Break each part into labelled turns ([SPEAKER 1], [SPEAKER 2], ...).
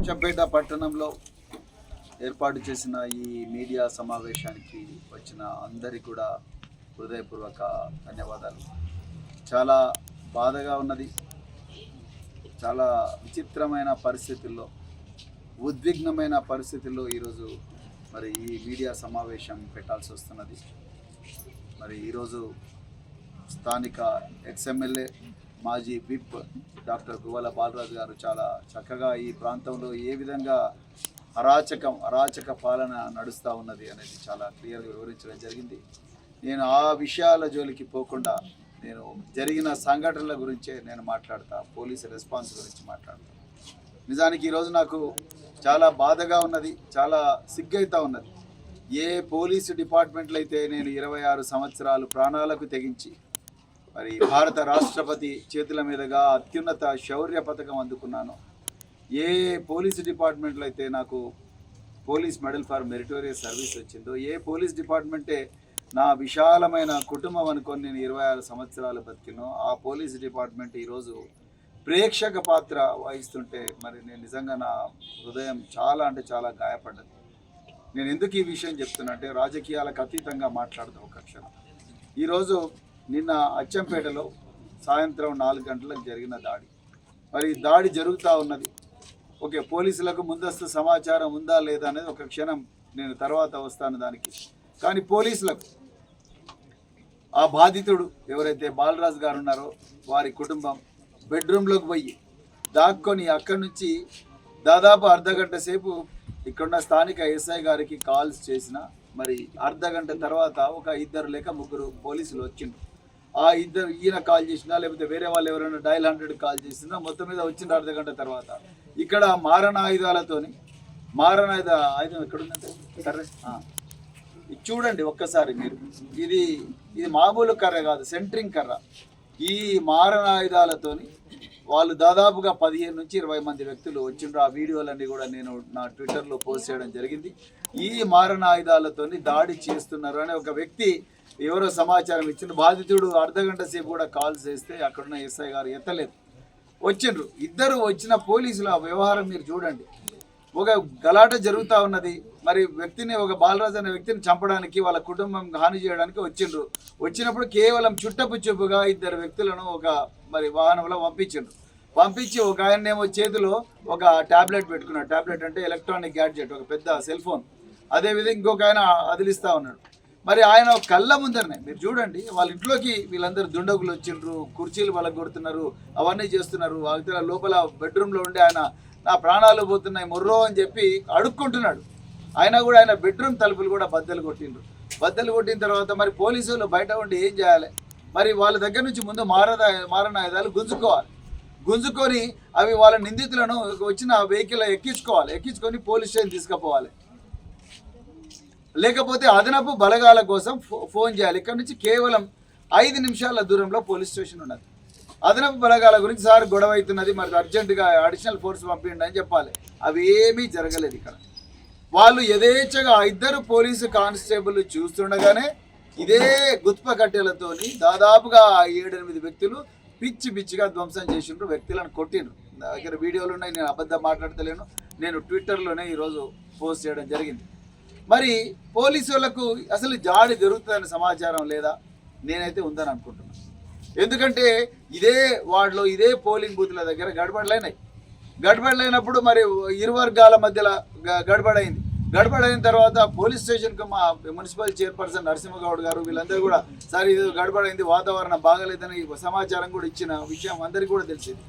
[SPEAKER 1] అచ్చంపేట పట్టణంలో ఏర్పాటు చేసిన ఈ మీడియా సమావేశానికి వచ్చిన అందరికీ కూడా హృదయపూర్వక ధన్యవాదాలు. చాలా బాధగా ఉన్నది. చాలా విచిత్రమైన పరిస్థితుల్లో ఉద్విగ్నమైన పరిస్థితుల్లో ఈరోజు మరి ఈ మీడియా సమావేశం పెట్టాల్సి వస్తున్నది. మరి ఈరోజు స్థానిక ఎక్స్ఎమ్మెల్యే మాజీ విప్ డాక్టర్ గువల బాలరాజు గారు చాలా చక్కగా ఈ ప్రాంతంలో ఏ విధంగా అరాచకం అరాచక పాలన నడుస్తూ ఉన్నది అనేది చాలా క్లియర్గా వివరించడం జరిగింది. నేను ఆ విషయాల జోలికి పోకుండా నేను జరిగిన సంఘటనల గురించే నేను మాట్లాడతా పోలీసు రెస్పాన్స్ గురించి మాట్లాడతా. నిజానికి ఈరోజు నాకు చాలా బాధగా ఉన్నది చాలా సిగ్గైతా ఉన్నది. ఏ పోలీసు డిపార్ట్మెంట్లో అయితే నేను ఇరవై ఆరు సంవత్సరాలు ప్రాణాలకు తెగించి మరి భారత రాష్ట్రపతి చేతుల మీదుగా అత్యున్నత శౌర్య పథకం అందుకున్నాను. ఏ పోలీసు డిపార్ట్మెంట్లో అయితే నాకు police medal for meritorious service వచ్చిందో ఏ పోలీస్ డిపార్ట్మెంటే నా విశాలమైన కుటుంబం అనుకొని నేను ఇరవై ఆరు సంవత్సరాలు బతికినో ఆ పోలీస్ డిపార్ట్మెంట్ ఈరోజు ప్రేక్షక పాత్ర వహిస్తుంటే మరి నేను నిజంగా నా హృదయం చాలా అంటే చాలా గాయపడ్డది. నేను ఎందుకు ఈ విషయం చెప్తున్నా అంటే రాజకీయాలకు అతీతంగా మాట్లాడదాం ఒక క్షణం. ఈరోజు నిన్న అచ్చంపేటలో సాయంత్రం నాలుగు గంటలకు జరిగిన దాడి. మరి దాడి జరుగుతూ ఉన్నది. ఓకే పోలీసులకు ముందస్తు సమాచారం ఉందా లేదా అనేది ఒక క్షణం నేను తర్వాత వస్తాను దానికి. కానీ పోలీసులకు ఆ బాధితుడు ఎవరైతే బాలరాజు గారు ఉన్నారో వారి కుటుంబం బెడ్రూమ్లోకి పోయి దాక్కొని అక్కడి నుంచి దాదాపు అర్ధ గంట సేపు ఇక్కడున్న స్థానిక ఎస్ఐ గారికి కాల్స్ చేసిన మరి అర్ధ గంట తర్వాత ఒక ఇద్దరు లేక ముగ్గురు పోలీసులు వచ్చిండ్రు. ఇద్దరు ఈయన కాల్ చేసినా లేకపోతే వేరే వాళ్ళు ఎవరైనా డైల్ హండ్రెడ్ కాల్ చేసినా మొత్తం మీద వచ్చిండ్రు అర్ధ గంట తర్వాత. ఇక్కడ మారణ ఆయుధాలతోని మారణ ఆయుధ ఆయుధం ఎక్కడుందంటే? ఆ. ఇది చూడండి ఒక్కసారి మీరు. ఇది ఇది మామూలు కర్ర కాదు సెంట్రింగ్ కర్ర. ఈ మారణాయుధాలతోని వాళ్ళు దాదాపుగా పదిహేను నుంచి ఇరవై మంది వ్యక్తులు వచ్చిండ్రు. ఆ వీడియోలన్నీ కూడా నేను నా ట్విట్టర్లో పోస్ట్ చేయడం జరిగింది. ఈ మారణాయుధాలతోని దాడి చేస్తున్నారు అని ఒక వ్యక్తి ఎవరో సమాచారం ఇచ్చిండు బాధితుడు అర్ధగంట సేపు కూడా కాల్ చేస్తే అక్కడున్న ఎస్ఐ గారు ఎత్తలేదు. వచ్చిండ్రు. ఇద్దరు వచ్చిన పోలీసుల వ్యవహారం మీరు చూడండి. ఒక గలాట జరుగుతూ ఉన్నది. మరి వ్యక్తిని ఒక బాలరాజు అనే వ్యక్తిని చంపడానికి వాళ్ళ కుటుంబం హాని చేయడానికి వచ్చిండ్రు. వచ్చినప్పుడు కేవలం చుట్టపు చూపుగా ఇద్దరు వ్యక్తులను ఒక మరి వాహనంలో పంపించిండ్రు. పంపించి ఒక ఆయనేమో చేతిలో ఒక టాబ్లెట్ పెట్టుకున్నాడు. టాబ్లెట్ అంటే ఎలక్ట్రానిక్ గ్యాడ్జెట్ ఒక పెద్ద సెల్ ఫోన్. అదేవిధంగా ఇంకొక ఆయన అదిలిస్తూ ఉన్నాడు. మరి ఆయన కళ్ళ ముందరనే. మీరు చూడండి వాళ్ళ ఇంట్లోకి వీళ్ళందరూ దుండగులు వచ్చిండ్రు కుర్చీలు వాళ్ళకి కొడుతున్నారు అవన్నీ చేస్తున్నారు. వాళ్ళ లోపల బెడ్రూమ్లో ఉండి ఆయన నా ప్రాణాలు పోతున్నాయి మొర్రో అని చెప్పి అడుక్కుంటున్నాడు. ఆయన కూడా ఆయన బెడ్రూమ్ తలుపులు కూడా బద్దలు కొట్టిండ్రు. బద్దలు కొట్టిన తర్వాత మరి పోలీసులు బయట ఉండి ఏం చేయాలి? మరి వాళ్ళ దగ్గర నుంచి ముందు మారద మారణాయుధాలు గుంజుకోవాలి. గుంజుకొని అవి వాళ్ళ నిందితులను వచ్చిన వెహికల్ ఎక్కించుకోవాలి. ఎక్కించుకొని పోలీస్ స్టేషన్ తీసుకుపోవాలి. లేకపోతే అదనపు బలగాల కోసం ఫో- ఫోన్ చేయాలి. ఇక్కడ నుంచి కేవలం ఐదు నిమిషాల దూరంలో పోలీస్ స్టేషన్ ఉన్నది. అదనపు బలగాల గురించి సార్ గొడవ అవుతున్నది మరి అర్జెంటుగా అడిషనల్ ఫోర్స్ పంపిండి అని చెప్పాలి. అవేమీ జరగలేదు ఇక్కడ. వాళ్ళు యథేచ్ఛగా ఇద్దరు పోలీసు కానిస్టేబుల్ చూస్తుండగానే ఇదే గుత్ప కట్టెలతోని దాదాపుగా ఏడెనిమిది వ్యక్తులు పిచ్చి పిచ్చిగా ధ్వంసం చేసిండ్రు వ్యక్తులను కొట్టిండ్రు. నా దగ్గర వీడియోలు ఉన్నాయి నేను అబద్ధం మాట్లాడతలేను. నేను ట్విట్టర్లోనే ఈరోజు పోస్ట్ చేయడం జరిగింది. మరి పోలీసు వాళ్ళకు అసలు జాడి జరుగుతుందనే సమాచారం లేదా? నేనైతే ఉందని అనుకుంటున్నాను ఎందుకంటే ఇదే వార్డులో ఇదే పోలింగ్ బూత్ల దగ్గర గడబడలైనాయి. గడబడలైనప్పుడు మరి ఇరు వర్గాల మధ్యలో గడబడైంది. గడబడైన తర్వాత పోలీస్ స్టేషన్కి మా మున్సిపల్ చైర్పర్సన్ నరసింహగౌడ్ గారు వీళ్ళందరూ కూడా సార్ ఇది గడబడైంది వాతావరణం బాగలేదని సమాచారం కూడా ఇచ్చిన విషయం అందరికీ కూడా తెలిసింది.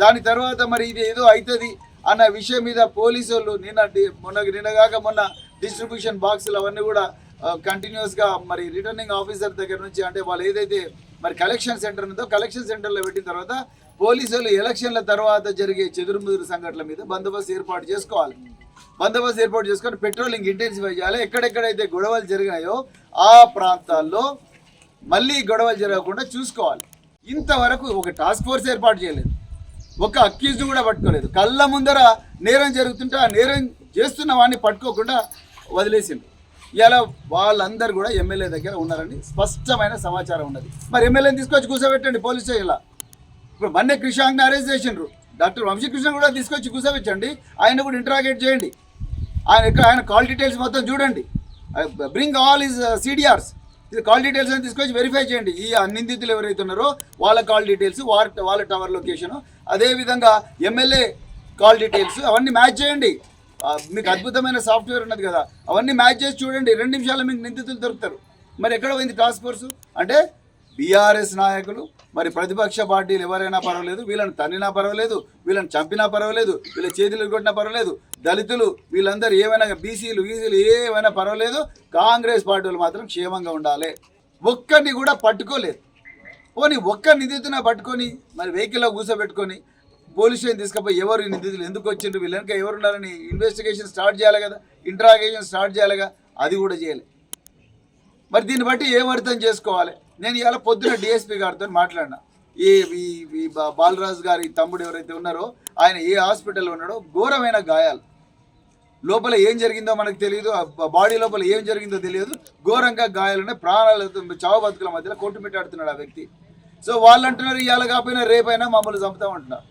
[SPEAKER 1] దాని తర్వాత మరి ఇది ఏదో అవుతుంది అన్న విషయం మీద పోలీసు వాళ్ళు నిన్న మొన్న నిన్నగాక మొన్న డిస్ట్రిబ్యూషన్ బాక్సులు అవన్నీ కూడా కంటిన్యూస్గా మరి రిటర్నింగ్ ఆఫీసర్ దగ్గర నుంచి అంటే వాళ్ళు ఏదైతే మరి కలెక్షన్ సెంటర్ ఉందో కలెక్షన్ సెంటర్లో పెట్టిన తర్వాత పోలీసులు ఎలక్షన్ల తర్వాత జరిగే చెదురుముదురు సంఘటనల మీద బందోబస్తు ఏర్పాటు చేసుకోవాలి. బందోబస్తు ఏర్పాటు చేసుకొని పెట్రోలింగ్ ఇంటెన్సిఫై చేయాలి. ఎక్కడెక్కడైతే గొడవలు జరిగినాయో ఆ ప్రాంతాల్లో మళ్ళీ గొడవలు జరగకుండా చూసుకోవాలి. ఇంతవరకు ఒక టాస్క్ ఫోర్స్ ఏర్పాటు చేయలేదు. ఒక అక్యూజ్ని కూడా పట్టుకోలేదు. కళ్ళ ముందర నేరం జరుగుతుంటే ఆ నేరం చేస్తున్న వాడిని పట్టుకోకుండా వదిలేసిండు ఇలా వాళ్ళందరూ కూడా ఎమ్మెల్యే దగ్గర ఉన్నారని స్పష్టమైన సమాచారం ఉన్నది. మరి ఎమ్మెల్యేని తీసుకొచ్చి కూర్చోబెట్టండి పోలీస్ స్టేషన్లో. ఇప్పుడు మొన్నే క్రిషాంక్ని అరెస్ట్ చేసిండ్రు. డాక్టర్ వంశీకృష్ణ కూడా తీసుకొచ్చి కూర్చోబెట్టండి ఆయన కూడా ఇంటరాగేట్ చేయండి. ఆయన ఇక్కడ ఆయన కాల్ డీటెయిల్స్ మొత్తం చూడండి. బ్రింగ్ ఆల్ ఈజ్ సిడిఆర్స్ ఇది కాల్ డీటెయిల్స్ అని తీసుకొచ్చి వెరిఫై చేయండి. ఈ నిందితులు ఎవరైతే ఉన్నారో వాళ్ళ కాల్ డీటెయిల్స్ వాళ్ళ వాళ్ళ టవర్ లొకేషను అదేవిధంగా ఎమ్మెల్యే కాల్ డీటెయిల్స్ అవన్నీ మ్యాచ్ చేయండి. మీకు అద్భుతమైన సాఫ్ట్వేర్ ఉన్నది కదా. అవన్నీ మ్యాచ్ చేసి చూడండి. రెండు నిమిషాల్లో మీకు నిందితులు దొరుకుతారు. మరి ఎక్కడ పోయింది టాస్క్ ఫోర్స్ అంటే బీఆర్ఎస్ నాయకులు మరి ప్రతిపక్ష పార్టీలు ఎవరైనా పర్వాలేదు వీళ్ళని తన్నినా పర్వాలేదు వీళ్ళని చంపినా పర్వాలేదు వీళ్ళ చేతులు కొట్టినా పర్వాలేదు దళితులు వీళ్ళందరూ ఏమైనా బీసీలు గీసీలు ఏమైనా పర్వాలేదు కాంగ్రెస్ పార్టీలు మాత్రం క్షేమంగా ఉండాలి. ఒక్కరిని కూడా పట్టుకోలేదు. పోనీ ఒక్క నిందితున పట్టుకొని మరి వెహికల్లో కూర్చోబెట్టుకొని పోలీస్ స్టేషన్ తీసుకుపోయి ఎవరు నిధులు నిందితులు ఎందుకు వచ్చిండ్రు? వీళ్ళు వెనక ఎవరు ఉండాలని ఇన్వెస్టిగేషన్ స్టార్ట్ చేయాలి కదా. ఇంట్రాగేషన్ స్టార్ట్ చేయాలి కదా. అది కూడా చేయాలి. మరి దీన్ని బట్టి ఏం అర్థం చేసుకోవాలి? నేను ఇవాళ పొద్దున డిఎస్పీ గారితో మాట్లాడినా. ఈ ఈ బాలరాజు గారి తమ్ముడు ఎవరైతే ఉన్నారో ఆయన ఏ హాస్పిటల్లో ఉన్నాడో ఘోరమైన గాయాలు. లోపల ఏం జరిగిందో మనకు తెలియదు. బాడీ లోపల ఏం జరిగిందో తెలియదు. ఘోరంగా గాయాలున్నాయి ప్రాణాలతో చావు బతుకుల మధ్యలో కొట్టుమిట్టాడుతున్నాడు ఆ వ్యక్తి. సో వాళ్ళు అంటున్నారు ఇవాళ కాకపోయినా రేపైనా మమ్మల్ని చంపుతామంటున్నారు.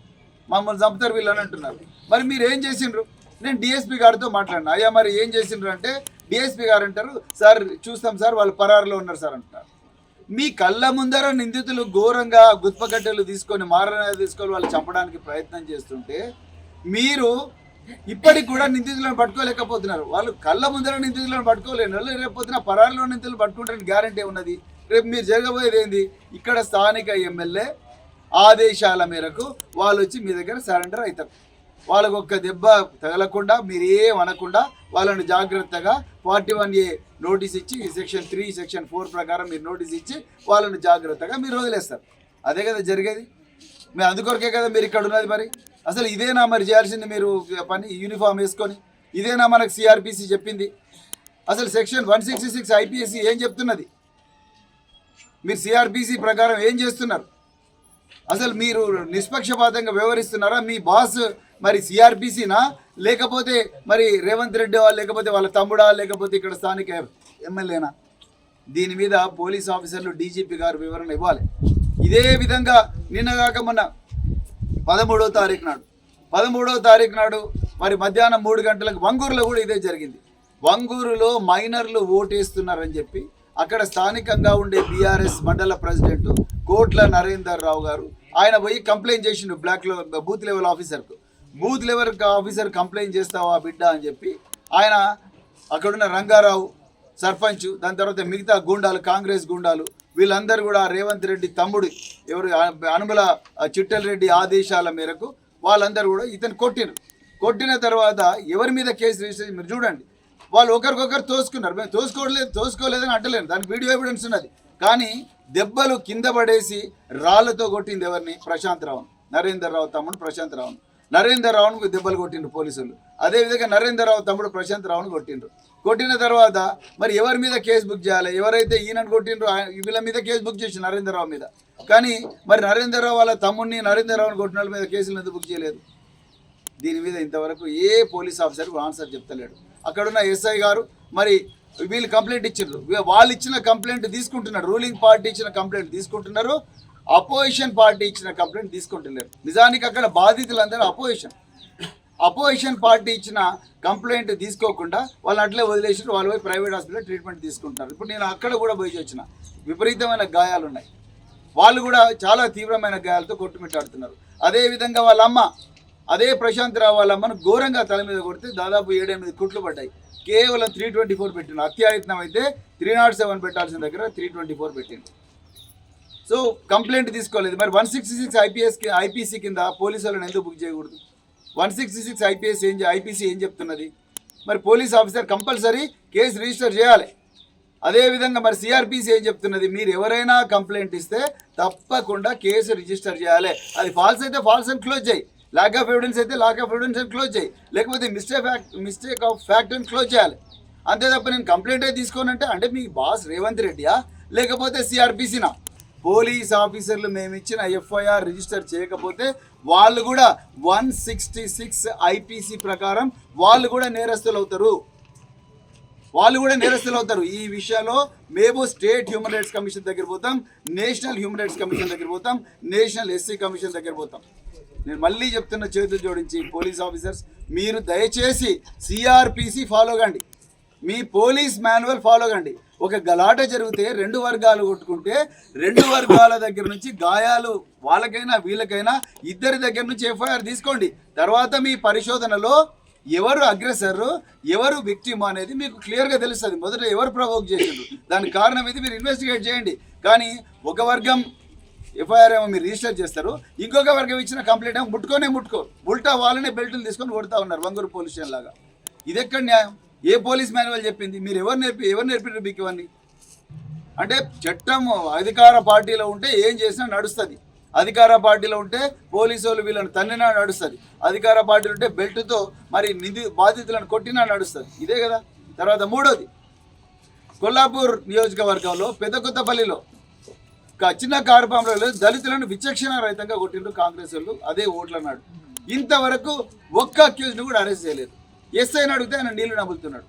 [SPEAKER 1] మమ్మల్ని చంపుతారు వీళ్ళని అంటున్నారు. మరి మీరు ఏం చేసిండ్రు? నేను డిఎస్పీ గారితో మాట్లాడినా. అయ్యా మరి ఏం చేసిండ్రు అంటే డిఎస్పీ గారు అంటారు సార్ చూస్తాం సార్ వాళ్ళు పరారులో ఉన్నారు సార్ అంటున్నారు మీ కళ్ళ ముందర నిందితులు ఘోరంగా గుత్పగడ్డలు తీసుకొని మారణ తీసుకొని వాళ్ళు చంపడానికి ప్రయత్నం చేస్తుంటే మీరు ఇప్పటికి కూడా నిందితులను పట్టుకోలేకపోతున్నారు. వాళ్ళు కళ్ళ ముందర నిందితులను పట్టుకోలేని వాళ్ళు రేపు పరారులో నిందితులు పట్టుకుంటారని గ్యారంటీ ఉన్నది. రేపు మీరు జరగబోయేది ఏంది? ఇక్కడ స్థానిక ఎమ్మెల్యే ఆదేశాల మేరకు వాళ్ళు వచ్చి మీ దగ్గర సరెండర్ అవుతారు వాళ్ళకు ఒక్క దెబ్బ తగలకుండా మీరు ఏం అనకుండా వాళ్ళని జాగ్రత్తగా ఫార్టీ వన్ ఏ నోటీస్ ఇచ్చి సెక్షన్ త్రీ సెక్షన్ ఫోర్ ప్రకారం మీరు నోటీస్ ఇచ్చి వాళ్ళని జాగ్రత్తగా మీరు వదిలేస్తారు. అదే కదా జరిగేది. మీరు అందుకొరకే కదా మీరు ఇక్కడ ఉన్నది మరి. అసలు ఇదేనా మరి చేయాల్సింది మీరు పని యూనిఫామ్ వేసుకొని? ఇదేనా మనకు సిఆర్పిసి చెప్పింది? అసలు section one sixty six IPSC ఏం చెప్తున్నది? మీరు సిఆర్పిసి ప్రకారం ఏం చేస్తున్నారు? అసలు మీరు నిష్పక్షపాతంగా వ్యవహరిస్తున్నారా? మీ బాస్ మరి సిఆర్పిసినా? లేకపోతే మరి రేవంత్ రెడ్డి లేకపోతే వాళ్ళ తమ్ముడా లేకపోతే ఇక్కడ స్థానిక ఎమ్మెల్యేనా? దీని మీద పోలీస్ ఆఫీసర్లు డీజీపీ గారు వివరణ ఇవ్వాలి. ఇదే విధంగా నిన్నగాక మొన్న పదమూడవ తారీఖు నాడు పదమూడవ తారీఖు నాడు మరి మధ్యాహ్నం మూడు గంటలకు వంగూరులో కూడా ఇదే జరిగింది. వంగూరులో మైనర్లు ఓటేస్తున్నారని చెప్పి అక్కడ స్థానికంగా ఉండే బీఆర్ఎస్ మండల ప్రెసిడెంట్ కోట్ల నరేందర్ రావు గారు. ఆయన పోయి కంప్లైంట్ చేసిండు బ్లాక్ బూత్ లెవెల్ ఆఫీసర్కు. బూత్ లెవెల్ ఆఫీసర్ కంప్లైంట్ చేస్తావా బిడ్డ అని చెప్పి ఆయన అక్కడున్న రంగారావు సర్పంచ్ దాని తర్వాత మిగతా గూండాలు కాంగ్రెస్ గూండాలు వీళ్ళందరూ కూడా రేవంత్ రెడ్డి తమ్ముడు ఎవరు అనుమల చిట్టల్ రెడ్డి ఆదేశాల మేరకు వాళ్ళందరూ కూడా ఇతను కొట్టిరు. కొట్టిన తర్వాత ఎవరి మీద కేసు రిజిస్టర్ మీరు చూడండి. వాళ్ళు ఒకరికొకరు తోసుకున్నారు. మేము తోసుకోలేదు తోసుకోలేదని అంటలేను దానికి వీడియో ఎవిడెన్స్ ఉన్నది. కానీ దెబ్బలు కింద పడేసి రాళ్ళతో కొట్టింది ఎవరిని? ప్రశాంత్ రావు నరేందర్ రావు తమ్ముడు ప్రశాంత్ రావును. నరేందర్ రావును దెబ్బలు కొట్టిండ్రు పోలీసులు. అదేవిధంగా నరేందర్ రావు తమ్ముడు ప్రశాంత్ రావును కొట్టిండ్రు. కొట్టిన తర్వాత మరి ఎవరి మీద కేసు బుక్ చేయాలి? ఎవరైతే ఈయనను కొట్టిండ్రో వీళ్ళ మీద కేసు బుక్ చేసి నరేందర్ రావు మీద. కానీ మరి నరేందర్ రావు వాళ్ళ తమ్ముడిని నరేందర్ రావుని కొట్టిన వాళ్ళ మీద కేసులు ఎందుకు బుక్ చేయలేదు? దీని మీద ఇంతవరకు ఏ పోలీస్ ఆఫీసర్ ఆన్సర్ చెప్తలేడు. అక్కడున్న ఎస్ఐ గారు మరి వీళ్ళు కంప్లైంట్ ఇచ్చిండ్రు వాళ్ళు ఇచ్చిన కంప్లైంట్ తీసుకుంటున్నారు. రూలింగ్ పార్టీ ఇచ్చిన కంప్లైంట్ తీసుకుంటున్నారు. అపోజిషన్ పార్టీ ఇచ్చిన కంప్లైంట్ తీసుకుంటున్నారు నిజానికి అక్కడ బాధితులందరూ అపోజిషన్. అపోజిషన్ పార్టీ ఇచ్చిన కంప్లైంట్ తీసుకోకుండా వాళ్ళు అట్లే వదిలేసి వాళ్ళు పోయి ప్రైవేట్ హాస్పిటల్ ట్రీట్మెంట్ తీసుకుంటున్నారు. ఇప్పుడు నేను అక్కడ కూడా పోయి వచ్చిన విపరీతమైన గాయాలు ఉన్నాయి వాళ్ళు కూడా చాలా తీవ్రమైన గాయాలతో కొట్టుమిట్టాడుతున్నారు. అదేవిధంగా వాళ్ళ అమ్మ అదే ప్రశాంత్ రావు వాళ్ళ ఘోరంగా తల మీద కొడితే దాదాపు ఏడెనిమిది కుట్లు పడ్డాయి. కేవలం త్రీ ట్వంటీ ఫోర్ పెట్టిండు. అత్యాయత్నం అయితే త్రీ నాట్ సెవెన్ పెట్టాల్సిన దగ్గర త్రీ ట్వంటీ ఫోర్ పెట్టిండు. సో కంప్లైంట్ తీసుకోలేదు. మరి one sixty six IPS IPC కింద పోలీసు వాళ్ళని ఎందుకు బుక్ చేయకూడదు? వన్ సిక్స్టీ సిక్స్ ఐపీఎస్ ఏం ఐపీసీ ఏం చెప్తున్నది? మరి police officer compulsory case register చేయాలి. అదేవిధంగా మరి సిఆర్పిసి ఏం చెప్తున్నది? మీరు ఎవరైనా కంప్లైంట్ ఇస్తే తప్పకుండా కేసు రిజిస్టర్ చేయాలి. అది ఫాల్స్ అయితే ఫాల్స్ అని క్లోజ్ చేయి. లాక్ ఆఫ్ ఎవిడెన్స్ అయితే లాక్ ఆఫ్ ఎవిడెన్స్ అని క్లోజ్ చేయి. లేకపోతే mistake fact mistake of fact అని క్లోజ్ చేయాలి. అంతే తప్ప నేను కంప్లైంట్ అయితే తీసుకోనంటే అంటే మీ బాస్ రేవంత్ రెడ్డియా? లేకపోతే సిఆర్పిసినా పోలీస్ ఆఫీసర్లు మేము ఇచ్చిన ఎఫ్ఐఆర్ రిజిస్టర్ చేయకపోతే వాళ్ళు కూడా వన్ సిక్స్టీ సిక్స్ ఐపీసీ ప్రకారం వాళ్ళు కూడా నేరస్తులు అవుతారు. వాళ్ళు కూడా నేరస్తులు అవుతారు. ఈ విషయంలో మేము స్టేట్ హ్యూమన్ రైట్స్ కమిషన్ దగ్గర పోతాం నేషనల్ హ్యూమన్ రైట్స్ కమిషన్ దగ్గర పోతాం నేషనల్ ఎస్సీ కమిషన్ దగ్గర పోతాం. నేను మళ్ళీ చెప్తున్న చేతులు జోడించి పోలీస్ ఆఫీసర్స్ మీరు దయచేసి సిఆర్పిసి ఫాలో కండి. మీ పోలీస్ మాన్యువల్ ఫాలో కండి. ఒక గలాట జరిగితే రెండు వర్గాలు కొట్టుకుంటే రెండు వర్గాల దగ్గర నుంచి గాయాలు వాళ్ళకైనా వీళ్ళకైనా ఇద్దరి దగ్గర నుంచి ఎఫ్ఐఆర్ తీసుకోండి. తర్వాత మీ పరిశోధనలో ఎవరు అగ్రెసర్ ఎవరు విక్టిమ్ అనేది మీకు క్లియర్గా తెలుస్తుంది. మొదట ఎవరు ప్రవోక్ చేసిండ్రు? దానికి కారణం ఇది మీరు ఇన్వెస్టిగేట్ చేయండి. కానీ ఒక వర్గం ఎఫ్ఐఆర్ ఏమో మీరు రిజిస్టర్ చేస్తారు. ఇంకొక వర్గం ఇచ్చిన కంప్లైంట్ ఏమో ముట్టుకోనే ముట్టుకో. ఉల్టా వాళ్ళనే బెల్టులు తీసుకొని కొడతా ఉన్నారు వంగూరు పోలీస్ స్టేషన్ లాగా. ఇది ఎక్కడ న్యాయం? ఏ పోలీస్ మాన్యువల్ చెప్పింది? మీరు ఎవరు నేర్పి ఎవరు నేర్పినారు మీకు ఇవన్నీ? అంటే చట్టం అధికార పార్టీలో ఉంటే ఏం చేసినా నడుస్తుంది. అధికార పార్టీలో ఉంటే పోలీసు వాళ్ళు వీళ్ళని తన్నినా నడుస్తుంది. అధికార పార్టీలు ఉంటే బెల్ట్తో మరి నిధి బాధితులను కొట్టినా నడుస్తుంది. ఇదే కదా? తర్వాత మూడోది. కొల్లాపూర్ నియోజకవర్గంలో పెద్ద కొత్తపల్లిలో చిన్న కార్యక్రమంలో దళితులను విచక్షణ రహితంగా కొట్టిండ్రు కాంగ్రెస్ వాళ్ళు అదే ఓట్లు అన్నాడు ఇంతవరకు ఒక్క అక్యూజ్ను కూడా అరెస్ట్ చేయలేదు. ఎస్ఐని అడిగితే ఆయన నీళ్ళు నమ్ములుతున్నాడు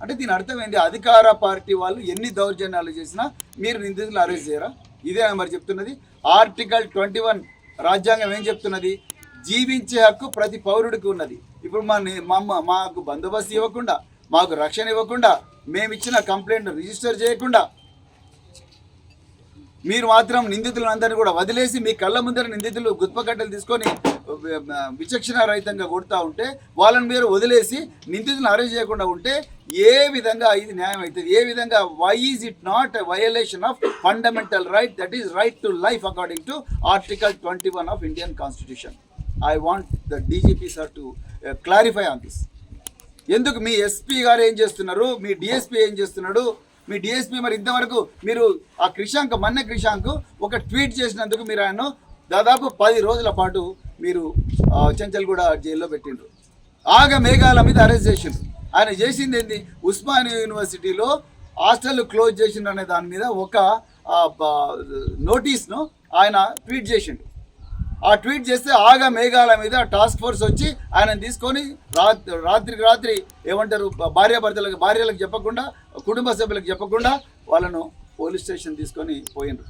[SPEAKER 1] అంటే దీని అర్థం ఏంటి? అధికార పార్టీ వాళ్ళు ఎన్ని దౌర్జన్యాలు చేసినా మీరు నిందితులు అరెస్ట్ చేయరా? ఇదే మరి చెప్తున్నది. ఆర్టికల్ ట్వంటీ వన్ రాజ్యాంగం ఏం చెప్తున్నది? జీవించే హక్కు ప్రతి పౌరుడికి ఉన్నది. ఇప్పుడు మా మమ్మ మాకు బందోబస్తు ఇవ్వకుండా మాకు రక్షణ ఇవ్వకుండా మేమిచ్చిన కంప్లైంట్ రిజిస్టర్ చేయకుండా మీరు మాత్రం నిందితులందరినీ కూడా వదిలేసి మీ కళ్ళ ముందర నిందితులు గుత్పకట్టలు తీసుకొని విచక్షణ రహితంగా కొడుతూ ఉంటే వాళ్ళని మీరు వదిలేసి నిందితులను అరెస్ట్ చేయకుండా ఉంటే ఏ విధంగా ఇది న్యాయం అవుతుంది? ఏ విధంగా why is it not violation of fundamental right that is right to life according to article twenty one of Indian constitution I want the DGP sir to clarify on this ఎందుకు మీ ఎస్పీ గారు ఏం చేస్తున్నారు? మీ DSP ఏం చేస్తున్నాడు? మీ DSP మరి ఇంతవరకు మీరు ఆ క్రిషాంక్ మన్న క్రిషాంక్ ఒక ట్వీట్ చేసినందుకు మీరు ఆయన దాదాపు పది రోజుల పాటు మీరు చెంచల్గూడ జైల్లో పెట్టిండ్రు. ఆగ మేఘాల మీద అరెస్ట్ చేసిండ్రు. ఆయన చేసింది ఏంది? ఉస్మానియా యూనివర్సిటీలో హాస్టల్ క్లోజ్ చేసిండ్రు అనే దాని మీద ఒక నోటీస్ను ఆయన ట్వీట్ చేసిండు. ఆ ట్వీట్ చేస్తే ఆగా మేఘాల మీద టాస్క్ ఫోర్స్ వచ్చి ఆయన తీసుకొని రాత్రి రాత్రికి రాత్రి ఏమంటారు భార్యాభర్తలకు భార్యలకు చెప్పకుండా కుటుంబ సభ్యులకు చెప్పకుండా వాళ్ళను పోలీస్ స్టేషన్ తీసుకొని పోయిండ్రు.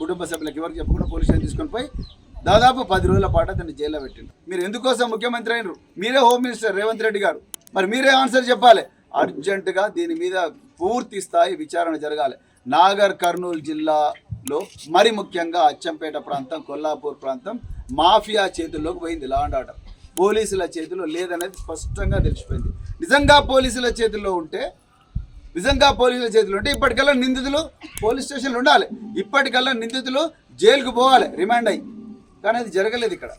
[SPEAKER 1] కుటుంబ సభ్యులకు ఎవరికి చెప్పకుండా పోలీస్ స్టేషన్ తీసుకొని పోయి దాదాపు పది రోజుల పాటు అతన్ని జైల్లో పెట్టిండ్రు. మీరు ఎందుకోసం ముఖ్యమంత్రి అయినరు? మీరే హోమ్ మినిస్టర్ రేవంత్ రెడ్డి గారు. మరి మీరే ఆన్సర్ చెప్పాలి. అర్జెంటుగా దీని మీద పూర్తి స్థాయి విచారణ జరగాలి. నాగర్ కర్నూలు జిల్లా లో మరి ముఖ్యంగా అచ్చంపేట ప్రాంతం కొల్లాపూర్ ప్రాంతం మాఫియా చేతుల్లోకి పోయింది లా అండ్ ఆర్డర్ పోలీసుల చేతిలో లేదనేది స్పష్టంగా తెలిసిపోయింది. నిజంగా పోలీసుల చేతుల్లో ఉంటే నిజంగా పోలీసుల చేతిలో ఉంటే ఇప్పటికల్లా నిందితులు పోలీస్ స్టేషన్లో ఉండాలి. ఇప్పటికల్లా నిందితులు జైలుకు పోవాలి రిమాండ్ అయ్యి. కానీ అది జరగలేదు ఇక్కడ.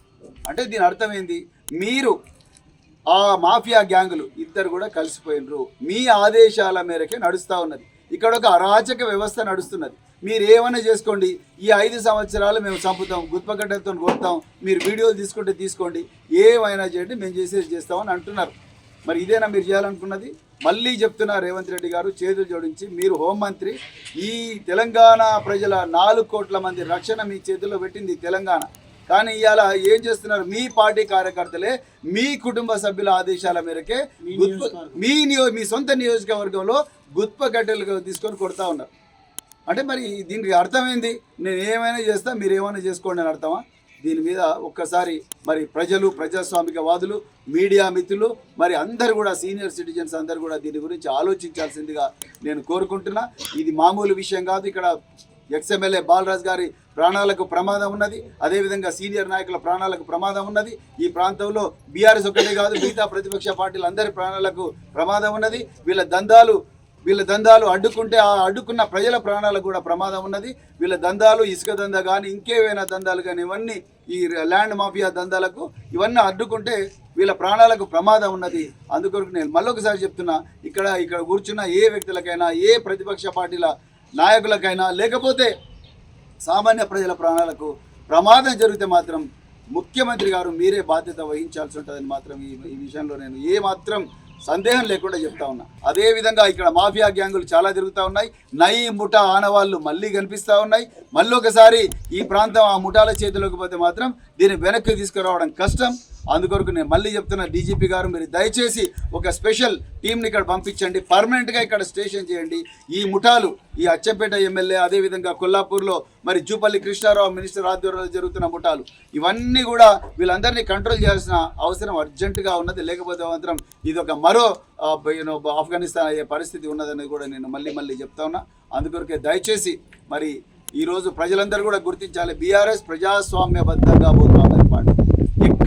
[SPEAKER 1] అంటే దీని అర్థం ఏంది? మీరు ఆ మాఫియా గ్యాంగులు ఇద్దరు కూడా కలిసిపోయినరు. మీ ఆదేశాల మేరకే నడుస్తూ ఉన్నది. ఇక్కడ ఒక అరాచక వ్యవస్థ నడుస్తున్నది. మీరు ఏమైనా చేసుకోండి. ఈ ఐదు సంవత్సరాలు మేము చంపుతాం గుత్పగడ్డతో కొడతాం. మీరు వీడియోలు తీసుకుంటే తీసుకోండి. ఏమైనా చేయండి మేము చేసేది చేస్తామని అంటున్నారు. మరి ఇదేనా మీరు చేయాలనుకున్నది? మళ్ళీ చెప్తున్నా రేవంత్ రెడ్డి గారు చేతులు జోడించి మీరు హోంమంత్రి ఈ తెలంగాణ ప్రజల నాలుగు కోట్ల మంది రక్షణ మీ చేతుల్లో పెట్టింది తెలంగాణ. కానీ ఇవాళ ఏం చేస్తున్నారు? మీ పార్టీ కార్యకర్తలే మీ కుటుంబ సభ్యుల ఆదేశాల మేరకే మీ నియో మీ సొంత నియోజకవర్గంలో గుత్ప తీసుకొని కొడతా ఉన్నారు. అంటే మరి దీనికి అర్థమైంది? నేను ఏమైనా చేస్తా మీరు ఏమైనా చేసుకోండి అని అర్థమా? దీని మీద ఒక్కసారి మరి ప్రజలు ప్రజాస్వామిక వాదులు మీడియా మిత్రులు మరి అందరు కూడా సీనియర్ సిటిజన్స్ అందరు కూడా దీని గురించి ఆలోచించాల్సిందిగా నేను కోరుకుంటున్నా. ఇది మామూలు విషయం కాదు. ఇక్కడ ఎక్స్ఎమ్మెల్యే బాలరాజ్ గారి ప్రాణాలకు ప్రమాదం ఉన్నది. అదేవిధంగా సీనియర్ నాయకుల ప్రాణాలకు ప్రమాదం ఉన్నది. ఈ ప్రాంతంలో బీఆర్ఎస్ ఒకటే కాదు మిగతా ప్రతిపక్ష పార్టీలు అందరి ప్రాణాలకు ప్రమాదం ఉన్నది. వీళ్ళ దందాలు వీళ్ళ దందాలు అడ్డుకుంటే ఆ అడ్డుకున్న ప్రజల ప్రాణాలకు కూడా ప్రమాదం ఉన్నది. వీళ్ళ దందాలు ఇసుక దందా కానీ ఇంకేవైనా దందాలు కానీ ఇవన్నీ ఈ ల్యాండ్ మాఫియా దందాలకు ఇవన్నీ అడ్డుకుంటే వీళ్ళ ప్రాణాలకు ప్రమాదం ఉన్నది. అందుకొరకు నేను మళ్ళొకసారి చెప్తున్నా ఇక్కడ ఇక్కడ కూర్చున్న ఏ వ్యక్తులకైనా ఏ ప్రతిపక్ష పార్టీల నాయకులకైనా లేకపోతే సామాన్య ప్రజల ప్రాణాలకు ప్రమాదం జరిగితే మాత్రం ముఖ్యమంత్రి గారు మీరే బాధ్యత వహించాల్సి ఉంటుందని మాత్రం ఈ ఈ విషయంలో నేను ఏమాత్రం సందేహం లేకుండా చెప్తా ఉన్నా. అదే విధంగా ఇక్కడ మాఫియా గ్యాంగులు చాలా తిరుగుతూ ఉన్నాయి. నయి ముఠా ఆనవాళ్ళు మళ్ళీ కనిపిస్తూ ఉన్నాయి. మళ్ళీ ఒకసారి ఈ ప్రాంతం ఆ ముఠాల చేతిలోకి పోతే మాత్రం దీన్ని వెనక్కి తీసుకురావడం కష్టం. అందుకొరకు నేను మళ్ళీ చెప్తున్నా డీజీపీ గారు మీరు దయచేసి ఒక స్పెషల్ టీంని ఇక్కడ పంపించండి. పర్మనెంట్గా ఇక్కడ స్టేషన్ చేయండి. ఈ ముఠాలు ఈ అచ్చంపేట ఎమ్మెల్యే అదేవిధంగా కొల్లాపూర్లో మరి జూపల్లి కృష్ణారావు మినిస్టర్ ఆధ్వర్యంలో జరుగుతున్న ముఠాలు ఇవన్నీ కూడా వీళ్ళందరినీ కంట్రోల్ చేయాల్సిన అవసరం అర్జెంటుగా ఉన్నది. లేకపోతే మాత్రం ఇది ఒక మరో ఆఫ్ఘనిస్తాన్ అయ్యే పరిస్థితి ఉన్నదని కూడా నేను మళ్ళీ మళ్ళీ చెప్తా ఉన్నా. అందుకొరకే దయచేసి మరి ఈరోజు ప్రజలందరూ కూడా గుర్తించాలి. బీఆర్ఎస్ ప్రజాస్వామ్యబద్ధంగా పోతున్నది పార్టీ.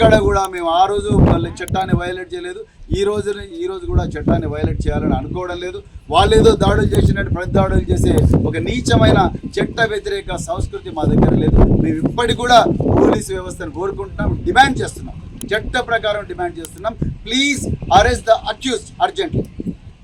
[SPEAKER 1] ఎక్కడ కూడా మేము ఆ రోజు వాళ్ళ చట్టాన్ని వైలేట్ చేయలేదు. ఈ రోజు ఈ రోజు కూడా చట్టాన్ని వైలేట్ చేయాలని అనుకోవడం లేదు. వాళ్ళు ఏదో దాడులు చేసినట్టు ప్రతి దాడులు చేసే ఒక నీచమైన చట్ట వ్యతిరేక సంస్కృతి మా దగ్గర లేదు. మేము ఇప్పటికి కూడా పోలీసు వ్యవస్థను కోరుకుంటున్నాం డిమాండ్ చేస్తున్నాం. చట్ట ప్రకారం డిమాండ్ చేస్తున్నాం. Please arrest the accused urgently.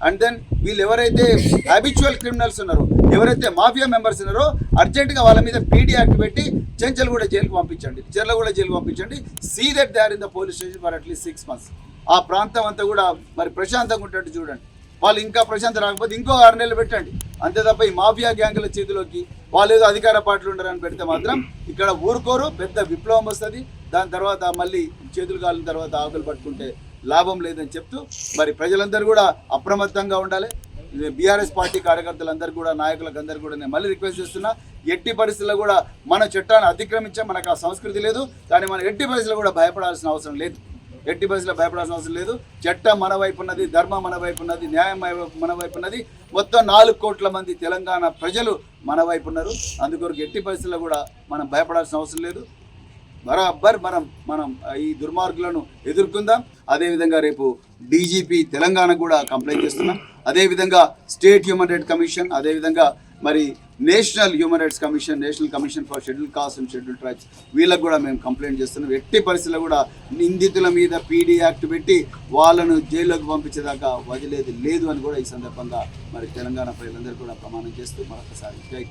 [SPEAKER 1] And then వీళ్ళు ఎవరైతే హ్యాబిచువల్ క్రిమినల్స్ ఉన్నారో ఎవరైతే మాఫియా మెంబర్స్ ఉన్నారో అర్జెంటుగా వాళ్ళ మీద పీడీ యాక్ట్ పెట్టి చెంచల్ కూడా జైలుకు పంపించండి. చెర్ల కూడా జైలుకి పంపించండి. See that they are in the police station for at least six months ఆ ప్రాంతం అంతా కూడా మరి ప్రశాంతంగా ఉంటట్టు చూడండి. వాళ్ళు ఇంకా ప్రశాంతం రాకపోతే ఇంకో ఆరు నెలలు పెట్టండి. అంతే తప్ప ఈ మాఫియా గ్యాంగుల చేతిలోకి వాళ్ళు ఏదో అధికార పార్టీలు ఉండరని పెడితే మాత్రం ఇక్కడ ఊరుకోరు పెద్ద విప్లవం వస్తుంది. దాని తర్వాత మళ్ళీ చేతులు కాలిన తర్వాత ఆకులు పట్టుకుంటే లాభం లేదని చెప్తూ మరి ప్రజలందరూ కూడా అప్రమత్తంగా ఉండాలి. బీఆర్ఎస్ పార్టీ కార్యకర్తలందరూ కూడా నాయకులకు అందరూ కూడా నేను మళ్ళీ రిక్వెస్ట్ చేస్తున్నా ఎట్టి పరిస్థితుల్లో కూడా మన చట్టాన్ని అతిక్రమించే మనకు ఆ సంస్కృతి లేదు. కానీ మనం ఎట్టి పరిస్థితుల్లో కూడా భయపడాల్సిన అవసరం లేదు. ఎట్టి పరిస్థితుల్లో భయపడాల్సిన అవసరం లేదు. చట్టం మన వైపు ఉన్నది ధర్మం మన వైపు ఉన్నది న్యాయం వైపు- మన వైపు ఉన్నది. మొత్తం నాలుగు కోట్ల మంది తెలంగాణ ప్రజలు మన వైపు ఉన్నారు. అందుకొరకు ఎట్టి పరిస్థితుల్లో కూడా మనం భయపడాల్సిన అవసరం లేదు. బరాబర్ మనం మనం ఈ దుర్మార్గులను ఎదుర్కొందాం. అదేవిధంగా రేపు డీజీపీ తెలంగాణ కూడా కంప్లైంట్ చేస్తున్నాం. అదేవిధంగా స్టేట్ హ్యూమన్ రైట్ కమిషన్ అదేవిధంగా మరి national human rights commission national commission for schedule caste and schedule tribes వీళ్ళకు కూడా మేము కంప్లైంట్ చేస్తున్నాం. ఎట్టి పరిస్థితుల్లో కూడా నిందితుల మీద పీడీ యాక్ట్ పెట్టి వాళ్ళను జైల్లోకి పంపించేదాకా వదిలేది లేదు అని కూడా ఈ సందర్భంగా మరి తెలంగాణ ప్రజలందరూ కూడా ప్రమాణం చేస్తూ మరొకసారి జై